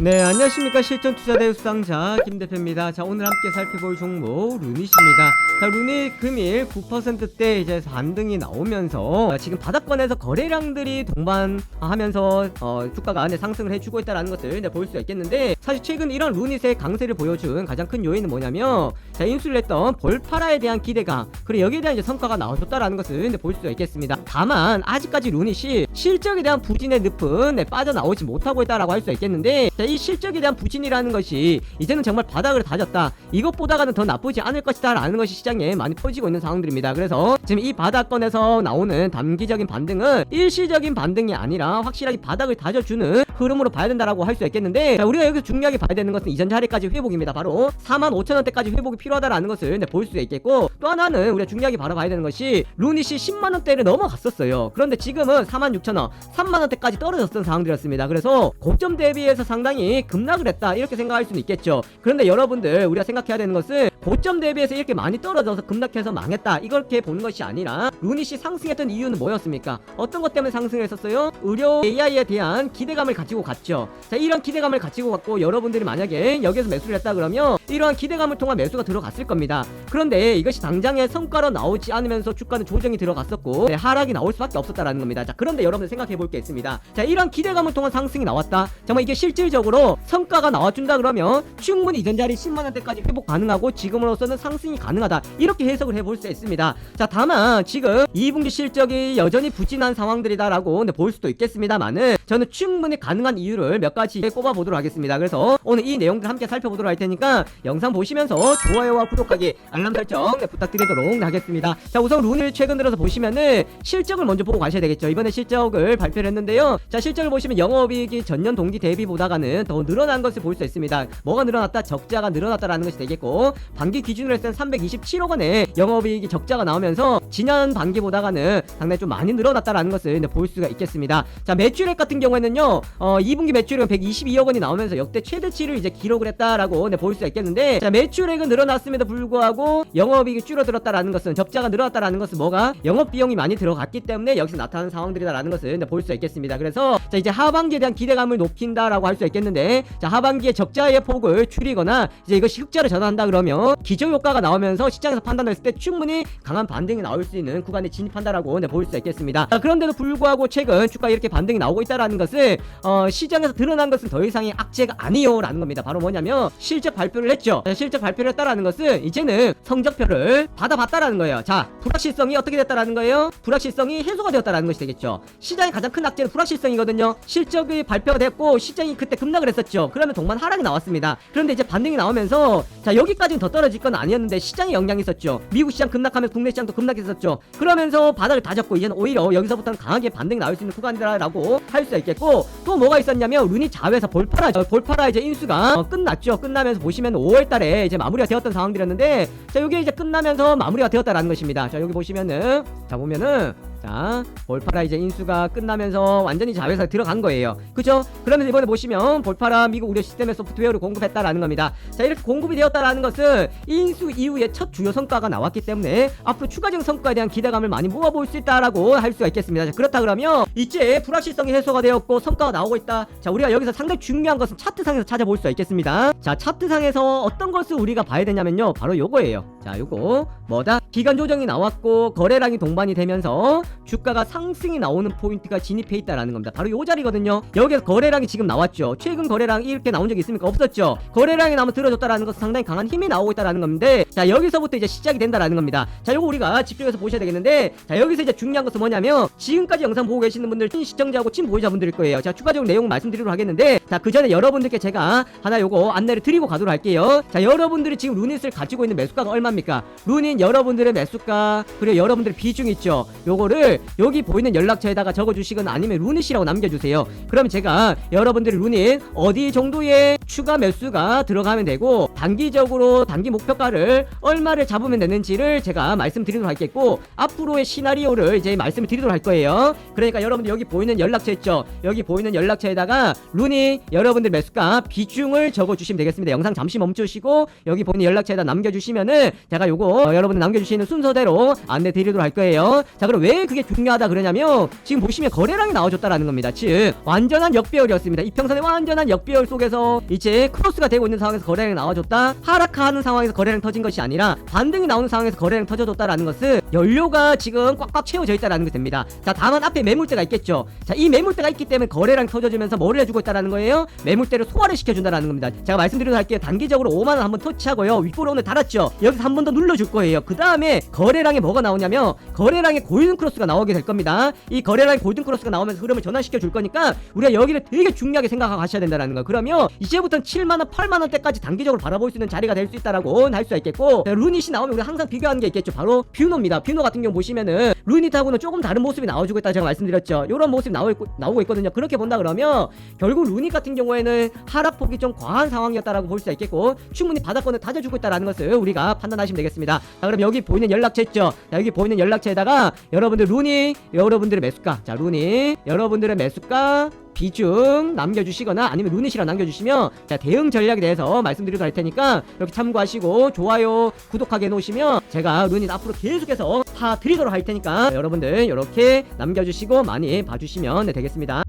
네, 안녕하십니까. 실전 투자대 수상자 김 대표입니다. 자, 오늘 함께 살펴볼 종목 루닛입니다. 자, 루닛 금일 9%대 이제 반등이 나오면서 아, 지금 바닥권에서 거래량들이 동반하면서 어, 주가가 안에 상승을 해주고 있다는 것을 이제 볼 수가 있겠는데 사실 최근 이런 루닛의 강세를 보여준 가장 큰 요인은 뭐냐면 자, 인수를 했던 볼파라에 대한 기대감 그리고 여기에 대한 이제 성과가 나와줬다라는 것을 이제 볼 수가 있겠습니다. 다만 아직까지 루닛이 실적에 대한 부진의 늪은 네, 빠져나오지 못하고 있다라고 할 수 있겠는데 자, 이 실적에 대한 부진이라는 것이 이제는 정말 바닥을 다졌다. 이것보다가는 더 나쁘지 않을 것이다 라는 것이 시장에 많이 퍼지고 있는 상황들입니다. 그래서 지금 이 바닥권에서 나오는 단기적인 반등은 일시적인 반등이 아니라 확실하게 바닥을 다져주는 흐름으로 봐야 된다라고 할 수 있겠는데 자, 우리가 여기서 중요하게 봐야 되는 것은 이전 자리까지 회복입니다. 바로 4만 5천 원대까지 회복이 필요하다라는 것을 네, 볼수 있겠고 또 하나는 우리가 중요하게 바라봐야 되는 것이 루닛이 10만 원대를 넘어갔었어요. 그런데 지금은 4만 6천 원, 3만 원대까지 떨어졌던 상황들이었습니다. 그래서 고점 대비해서 상당히 급락을 했다 이렇게 생각할 수는 있겠죠. 그런데 여러분들 우리가 생각해야 되는 것은 고점 대비해서 이렇게 많이 떨어져서 급락해서 망했다 이렇게 보는 것이 아니라 루닛이 상승했던 이유는 뭐였습니까? 어떤 것 때문에 상승했었어요? 의료 AI에 대한 기대감을 가지고 갔죠. 자 이런 기대감을 가지고 갔고 여러분들이 만약에 여기서 매수를 했다 그러면 이러한 기대감을 통한 매수가 들어갔을 겁니다. 그런데 이것이 당장의 성과로 나오지 않으면서 주가는 조정이 들어갔었고 네, 하락이 나올 수밖에 없었다라는 겁니다. 자 그런데 여러분들 생각해 볼 게 있습니다. 자 이런 기대감을 통한 상승이 나왔다. 정말 이게 실질적으로 성과가 나와준다 그러면 충분히 이전 자리 10만 원대까지 회복 가능하고 지금으로서는 상승이 가능하다. 이렇게 해석을 해볼 수 있습니다. 자 다만 지금 2분기 실적이 여전히 부진한 상황들이다라고 네, 볼 수도 있겠습니다만은 저는 충분히 가능한 이유를 몇 가지 꼽아 보도록 하겠습니다. 그래서 오늘 이 내용들 함께 살펴보도록 할 테니까 영상 보시면서 좋아요와 구독하기 알람 설정 네, 부탁드리도록 하겠습니다. 자 우선 룬을 최근 들어서 보시면은 실적을 먼저 보고 가셔야 되겠죠. 이번에 실적을 발표를 했는데요. 자 실적을 보시면 영업이익이 전년 동기 대비보다가는 더 늘어난 것을 볼 수 있습니다. 뭐가 늘어났다? 적자가 늘어났다라는 것이 되겠고 반기 기준으로 했을 땐 327억 원의 영업이익이 적자가 나오면서 지난 반기보다가는 상당히 좀 많이 늘어났다라는 것을 볼 수가 있겠습니다. 자 매출액 같은 경우에는요. 어 2분기 매출액은 122억 원이 나오면서 역대 최대치를 이제 기록을 했다라고 네, 볼 수가 있겠는데 자 매출액은 늘어났음에도 불구하고 영업이익이 줄어들었다라는 것은 적자가 늘어났다라는 것은 뭐가 영업 비용이 많이 들어갔기 때문에 여기서 나타나는 상황들이다라는 것을 네, 볼 수가 있겠습니다. 그래서 자 이제 하반기에 대한 기대감을 높인다라고 할 수 있겠는데 자 하반기에 적자의 폭을 줄이거나 이제 이것이 흑자를 전환한다 그러면 기저 효과가 나오면서 시장에서 판단했을 때 충분히 강한 반등이 나올 수 있는 구간에 진입한다라고 네, 볼수 있겠습니다. 자, 그런데도 불구하고 최근 주가 이렇게 반등이 나오고 있다라는 것은 어, 시장에서 드러난 것은 더 이상의 악재가 아니요라는 겁니다. 바로 뭐냐면 실적 발표를 했 죠. 자, 실적 발표를 했다라는 것은 이제는 성적표를 받아봤다라는 거예요. 자 불확실성이 어떻게 됐다라는 거예요? 불확실성이 해소가 되었다라는 것이 되겠죠. 시장의 가장 큰 악재는 불확실성이거든요. 실적이 발표가 됐고 시장이 그때 급락을 했었죠. 그러면 동반 하락이 나왔습니다. 그런데 이제 반등이 나오면서 자 여기까지는 더 떨어질 건 아니었는데 시장에 영향이 있었죠. 미국 시장 급락하면서 국내 시장도 급락했었죠. 그러면서 바닥을 다졌고 이제는 오히려 여기서부터는 강하게 반등이 나올 수 있는 구간이다라고 할 수 있겠고 또 뭐가 있었냐면 루니 자회사 볼파라 어, 볼파라 이제 인수가 어, 끝났죠. 끝나면서 보시면 5월달에 이제 마무리가 되었던 상황들이었는데 자 여기 이제 끝나면서 마무리가 되었다라는 것입니다. 자 여기 보시면은 자 보면은 자, 볼파라 이제 인수가 끝나면서 완전히 자회사에 들어간 거예요. 그죠? 그러면서 이번에 보시면 볼파라 미국 우려 시스템의 소프트웨어를 공급했다라는 겁니다. 자, 이렇게 공급이 되었다라는 것은 인수 이후에 첫 주요 성과가 나왔기 때문에 앞으로 추가적인 성과에 대한 기대감을 많이 모아볼 수 있다라고 할 수가 있겠습니다. 자, 그렇다 그러면 이제 불확실성이 해소가 되었고 성과가 나오고 있다. 자, 우리가 여기서 상당히 중요한 것은 차트상에서 찾아볼 수가 있겠습니다. 자, 차트상에서 어떤 것을 우리가 봐야 되냐면요. 바로 요거예요. 자, 요거 뭐다? 기간 조정이 나왔고 거래량이 동반이 되면서 주가가 상승이 나오는 포인트가 진입해 있다라는 겁니다. 바로 요 자리거든요. 여기서 거래량이 지금 나왔죠. 최근 거래량이 이렇게 나온 적이 있습니까? 없었죠. 거래량이 나면 들어졌다라는 것은 상당히 강한 힘이 나오고 있다라는 건데 자 여기서부터 이제 시작이 된다라는 겁니다. 자 요거 우리가 집중해서 보셔야 되겠는데 자 여기서 이제 중요한 것은 뭐냐면 지금까지 영상 보고 계시는 분들 친 시청자하고 친 보유자분들일 거예요. 자 추가적으로 내용 말씀드리도록 하겠는데 자 그 전에 여러분들께 제가 하나 요거 안내를 드리고 가도록 할게요. 자 여러분들이 지금 루닛을 가지고 있는 매수가가 얼마입니까? 루닛 여러분들의 매수가 그리고 여러분들의 비중 있죠. 요거를 여기 보이는 연락처에다가 적어주시거나 아니면 루닛이라고 남겨주세요. 그러면 제가 여러분들이 루닛 어디 정도의 추가 매수가 들어가면 되고 단기적으로 단기 목표가를 얼마를 잡으면 되는지를 제가 말씀드리도록 하겠고 앞으로의 시나리오를 이제 말씀을 드리도록 할 거예요. 그러니까 여러분들 여기 보이는 연락처 있죠. 여기 보이는 연락처에다가 루닛 여러분들 매수가 비중을 적어주시면 되겠습니다. 영상 잠시 멈추시고 여기 보이는 연락처에다 남겨주시면은 제가 요거 어, 여러분들 남겨주시는 순서대로 안내 드리도록 할 거예요. 자 그럼 왜 그게 중요하다 그러냐면 지금 보시면 거래량이 나와줬다라는 겁니다. 즉 완전한 역배열이었습니다. 이평선의 완전한 역배열 속에서 이제 크로스가 되고 있는 상황에서 거래량이 나와줬다. 하락하는 상황에서 거래량 터진 것이 아니라 반등이 나오는 상황에서 거래량 터져줬다라는 것은 연료가 지금 꽉꽉 채워져 있다라는 게 됩니다. 자 다만 앞에 매물대가 있겠죠. 자이 매물대가 있기 때문에 거래량 터져주면서 뭐를 해주고 있다라는 거예요? 매물대를 소화를 시켜준다라는 겁니다. 제가 말씀드리도록 할게요. 단기적으로 5만 원 한번 터치하고요. 윗골 오늘 달았죠. 여기서 한 번 더 눌러줄 거예요. 그 다음에 거래량에 뭐가 나오냐면 거래량에 골든 크로스 가 나오게 될 겁니다. 이 거래량에 골든 크로스가 나오면서 흐름을 전환시켜 줄 거니까 우리가 여기를 되게 중요하게 생각하고 가셔야 된다는 거. 그러면 이제부터는 7만 원, 8만 원대까지 단기적으로 바라볼 수 있는 자리가 될 수 있다라고 할 수가 있겠고 자, 루닛이 나오면 우리가 항상 비교하는 게 있겠죠. 바로 뷰노입니다. 뷰노 같은 경우 보시면은 루닛하고는 조금 다른 모습이 나와주고 있다 제가 말씀드렸죠. 이런 모습이 나오 나오고 있거든요. 그렇게 본다 그러면 결국 루닛 같은 경우에는 하락폭이 좀 과한 상황이었다라고 볼 수가 있겠고 충분히 바닥권을 다져주고 있다라는 것을 우리가 판단하시면 되겠습니다. 자 그럼 여기 보이는 연락처 있죠. 자 여기 보이는 연락처에다가 여러분들 루닛 여러분들의 매수가 자 루닛 여러분들의 매수가 비중 남겨주시거나 아니면 루닛이랑 남겨주시면 자 대응 전략에 대해서 말씀드리도록 할 테니까 이렇게 참고하시고 좋아요 구독하게 해놓으시면 제가 루닛 앞으로 계속해서 파 드리도록 할 테니까 여러분들 이렇게 남겨주시고 많이 봐주시면 네, 되겠습니다.